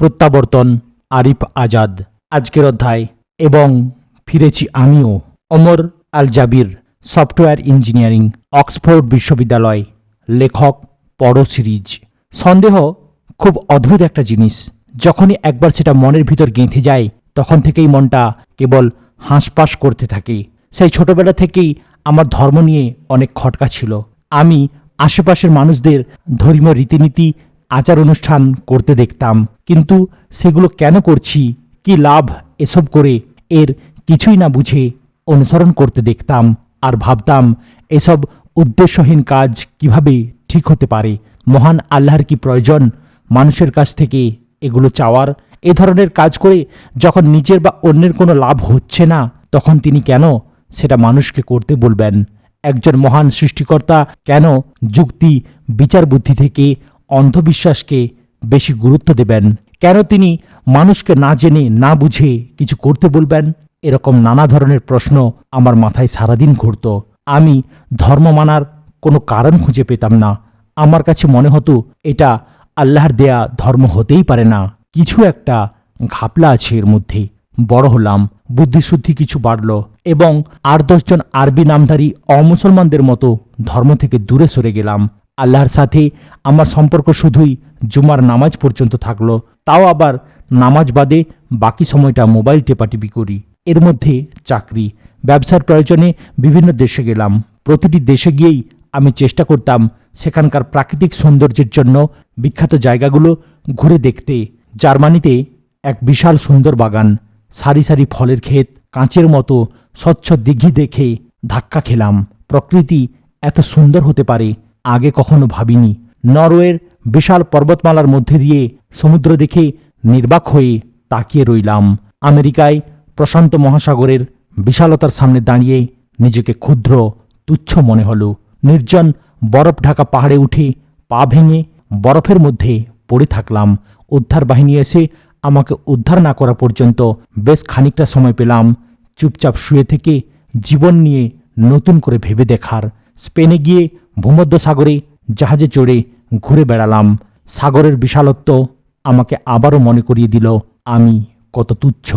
প্রত্যাবর্তন, আরিফ আজাদ। আজকের অধ্যায়, এবং ফিরেছি আমিও, অমর আল জাবির সফটওয়্যার ইঞ্জিনিয়ারিং, অক্সফোর্ড বিশ্ববিদ্যালয়, লেখক পড়ো সিরিজ সন্দেহ খুব অদ্ভুত একটা জিনিস, যখনই একবার সেটা মনের ভিতর গেঁথে যায়, তখন থেকেই মনটা কেবল হাঁসপাস করতে থাকে। সেই ছোটবেলা থেকেই আমার ধর্ম নিয়ে অনেক খটকা ছিল। আমি আশেপাশের মানুষদের ধর্মীয় রীতিনীতি আচার অনুষ্ঠান করতে দেখতাম, কিন্তু সেগুলো কেন করছি, কি লাভ এসব করে এর কিছুই না বুঝে অনুসরণ করতে দেখতাম আর ভাবতাম, এসব উদ্দেশ্যহীন কাজ কীভাবে ঠিক হতে পারে? মহান আল্লাহর কি প্রয়োজন মানুষের কাছ থেকে এগুলো চাওয়ার? এ ধরনের কাজ করে যখন নিজের বা অন্যের কোনো লাভ হচ্ছে না, তখন তিনি কেন সেটা মানুষকে করতে বলবেন? একজন মহান সৃষ্টিকর্তা কেন যুক্তি বিচার বুদ্ধি থেকে অন্ধবিশ্বাসকে বেশি গুরুত্ব দেবেন। কেন তিনি মানুষকে না জেনে, না বুঝে কিছু করতে বলবেন? এরকম নানা ধরনের প্রশ্ন আমার মাথায় সারাদিন ঘুরত। আমি ধর্ম মানার কোনো কারণ খুঁজে পেতাম না। আমার কাছে মনে হতো, এটা আল্লাহর দেয়া ধর্ম হতেই পারে না। কিছু একটা ঘাপলা আছে এর মধ্যে। বড় হলাম, বুদ্ধিশুদ্ধি কিছু বাড়ল এবং আর দশজন আরবি নামধারী অমুসলমানদের মতো ধর্ম থেকে দূরে সরে গেলাম। আল্লাহর সাথে আমার সম্পর্ক শুধুই জুমার নামাজ পর্যন্ত থাকল। তাও আবার নামাজ বাদে বাকি সময়টা মোবাইল টেপাটিপি করি। এর মধ্যে চাকরি, ব্যবসার প্রয়োজনে বিভিন্ন দেশে গেলাম। প্রতিটি দেশে গিয়েই আমি চেষ্টা করতাম সেখানকার প্রাকৃতিক সৌন্দর্যের জন্য বিখ্যাত জায়গাগুলো ঘুরে দেখতে। জার্মানিতে এক বিশাল সুন্দর বাগান, সারি সারি ফলের ক্ষেত, কাঁচের মতো স্বচ্ছ দিঘি দেখে ধাক্কা খেলাম। প্রকৃতি এত সুন্দর হতে পারে আগে কখনো ভাবিনি। নরওয়ের বিশাল পর্বতমালার মধ্যে দিয়ে সমুদ্র দেখে নির্বাক হয়ে তাকিয়ে রইলাম। আমেরিকায় প্রশান্ত মহাসাগরের বিশালতার সামনে দাঁড়িয়ে নিজেকে ক্ষুদ্র, তুচ্ছ মনে হল। নির্জন বরফ ঢাকা পাহাড়ে উঠে পা ভেঙে বরফের মধ্যে পড়ে থাকলাম। উদ্ধার বাহিনী এসে আমাকে উদ্ধার না করা পর্যন্ত বেশ খানিকটা সময় পেলাম। চুপচাপ শুয়ে থেকে জীবন নিয়ে নতুন করে ভেবে দেখার। স্পেনে গিয়ে ভূমধ্য সাগরে জাহাজে চড়ে ঘুরে বেড়ালাম। সাগরের বিশালত্ব আমাকে আবারও মনে করিয়ে দিল, আমি কত তুচ্ছ,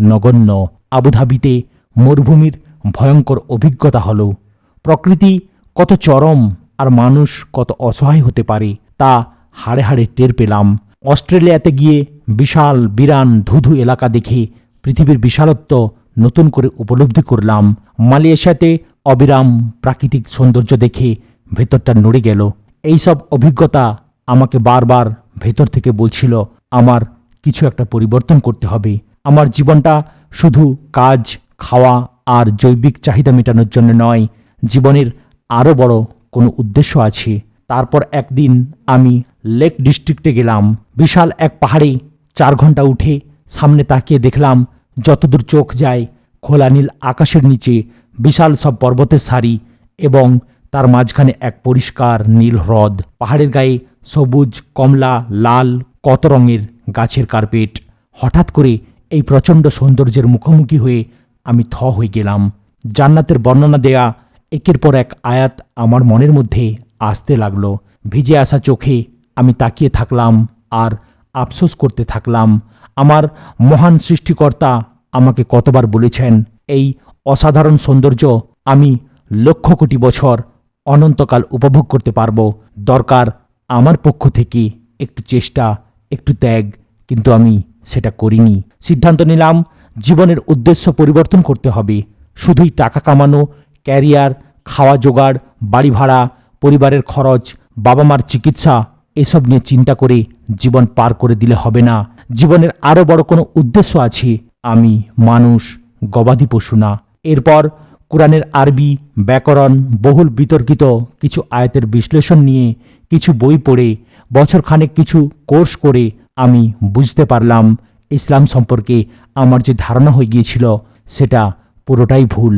নগণ্য। আবুধাবিতে মরুভূমির ভয়ঙ্কর অভিজ্ঞতা হলো। প্রকৃতি কত চরম আর মানুষ কত অসহায় হতে পারে, তা হাড়ে হাড়ে টের পেলাম। অস্ট্রেলিয়াতে গিয়ে বিশাল, বিরান, ধুধু এলাকা দেখে পৃথিবীর বিশালত্ব নতুন করে উপলব্ধি করলাম। মালয়েশিয়াতে অবিরাম প্রাকৃতিক সৌন্দর্য দেখে ভেতরটা নড়ে গেল। এইসব অভিজ্ঞতা আমাকে বারবার ভেতর থেকে বলছিল, আমার কিছু একটা পরিবর্তন করতে হবে। আমার জীবনটা শুধু কাজ, খাওয়া আর জৈবিক চাহিদা মেটানোর জন্য নয়, জীবনের আরও বড় কোনো উদ্দেশ্য আছে। তারপর একদিন আমি লেক ডিস্ট্রিক্টে গেলাম। বিশাল এক পাহাড়ে চার ঘণ্টা উঠে সামনে তাকিয়ে দেখলাম, যতদূর চোখ যায় খোলা নীল আকাশের নিচে বিশাল সব পর্বতের সারি এবং তার মাঝখানে এক পরিষ্কার নীল হ্রদ। পাহাড়ের গায়ে সবুজ, কমলা, লাল, কত রঙের গাছের কার্পেট। হঠাৎ করে এই প্রচণ্ড সৌন্দর্যের মুখোমুখি হয়ে আমি থ হয়ে গেলাম। জান্নাতের বর্ণনা দেয়া একের পর এক আয়াত আমার মনের মধ্যে আসতে লাগল। ভিজে আসা চোখে আমি তাকিয়ে থাকলাম আর আফসোস করতে থাকলাম। আমার মহান সৃষ্টিকর্তা আমাকে কতবার বলেছেন, এই অসাধারণ সৌন্দর্য আমি লক্ষ কোটি বছর অনন্তকাল উপভোগ করতে পারব। দরকার আমার পক্ষ থেকে একটু চেষ্টা, একটু ত্যাগ, কিন্তু আমি সেটা করিনি। সিদ্ধান্ত নিলাম, জীবনের উদ্দেশ্য পরিবর্তন করতে হবে। শুধুই টাকা কামানো, ক্যারিয়ার, খাওয়া জোগাড়, বাড়ি ভাড়া, পরিবারের খরচ বাবা মার চিকিৎসা, এসব নিয়ে চিন্তা করে জীবন পার করে দিলে হবে না। জীবনের আরও বড় কোনো উদ্দেশ্য আছে? আমি মানুষ, গবাদি পশু না। এরপর কোরআনের আরবি ব্যাকরণ বহুল বিতর্কিত, কিছু আয়াতের বিশ্লেষণ নিয়ে কিছু বই পড়ে, বছরখানেক কিছু কোর্স করে আমি বুঝতে পারলাম ইসলাম সম্পর্কে আমার যে ধারণা হয়ে গিয়েছিল সেটা পুরোটাই ভুল।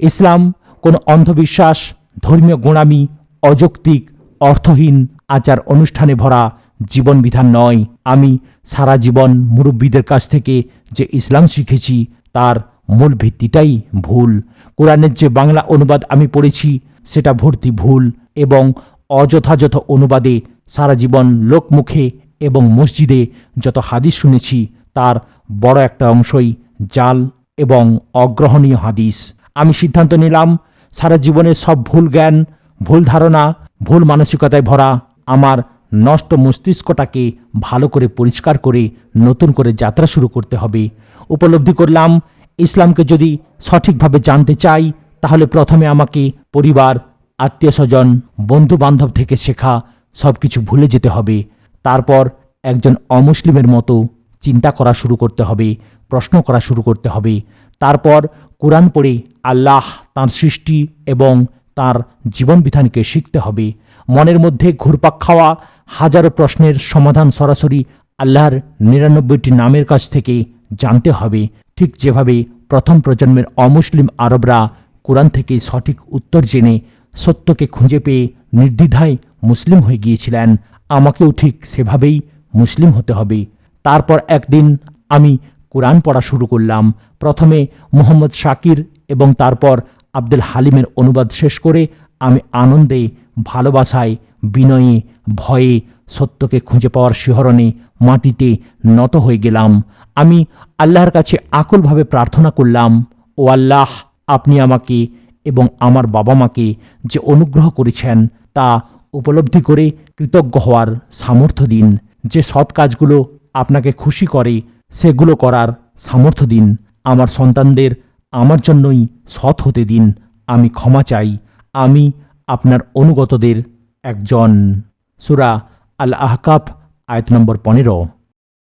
ইসলাম কোনো অন্ধবিশ্বাস, ধর্মীয় গোড়ামি, অযৌক্তিক, অর্থহীন আচার অনুষ্ঠানে ভরা জীবন বিধান নয়। আমি সারা জীবন মুরব্বীদের কাছ থেকে যে ইসলাম শিখেছি তার মূল ভিত্তিটাই ভুল। কোরআনের যে বাংলা অনুবাদ আমি পড়েছি, সেটা ভর্তি ভুল এবং অযথাযথ অনুবাদে সারা জীবন লোকমুখে এবং মসজিদে যত হাদিস শুনেছি, তার বড় একটা অংশই জাল এবং অগ্রহণীয় হাদিস। আমি সিদ্ধান্ত নিলাম, সারা জীবনের সব ভুল জ্ঞান, ভুল ধারণা, ভুল মানসিকতায় ভরা আমার নষ্ট মস্তিষ্কটাকে ভালো করে পরিষ্কার করে নতুন করে যাত্রা শুরু করতে হবে। উপলব্ধি করলাম ইসলামকে যদি সঠিকভাবে জানতে চাই, তাহলে প্রথমে আমাকে পরিবার আত্মীয় স্বজন বন্ধু বান্ধব থেকে শেখা সব কিছু ভুলে যেতে হবে। তারপর একজন অমুসলিমের মতো চিন্তা করা শুরু করতে হবে, প্রশ্ন করা শুরু করতে হবে। তারপর কোরআন পড়ে আল্লাহ তার সৃষ্টি এবং তার জীবন বিধানকে শিখতে হবে। মনের মধ্যে ঘুরপাক খাওয়া, হাজারো প্রশ্নের সমাধান সরাসরি আল্লাহর নিরানব্বইটি নামের কাছ থেকে জানতে হবে। ঠিক যেভাবে প্রথম প্রজন্মের অমুসলিম আরবরা কোরআন থেকে সঠিক উত্তর জেনে সত্যকে খুঁজে পেয়ে নির্দ্বিধায় মুসলিম হয়ে গিয়েছিলেন, আমাকেও ঠিক সেভাবেই মুসলিম হতে হবে। তারপর একদিন আমি কোরআন পড়া শুরু করলাম। প্রথমে মোহাম্মদ শাকির এবং তারপর আব্দুল হালিমের অনুবাদ শেষ করে আমি আনন্দে, ভালোবাসায়, বিনয়ে, ভয়ে সত্যকে খুঁজে পাওয়ার শিহরণে মাটিতে নত হয়ে গেলাম। আমি আল্লাহর কাছে আকুলভাবে প্রার্থনা করলাম, ও আল্লাহ, আপনি আমাকে এবং আমার বাবা মাকে যে অনুগ্রহ করেছেন তা উপলব্ধি করে কৃতজ্ঞ হওয়ার সামর্থ্য দিন। যে সৎ কাজগুলো আপনাকে খুশি করে, সেগুলো করার সামর্থ্য দিন। আমার সন্তানদের আমার জন্যই সৎ হতে দিন। আমি ক্ষমা চাই। আমি আপনার অনুগতদের একজন। সুরা আল আহকাফ আয়াত নম্বর পনেরো।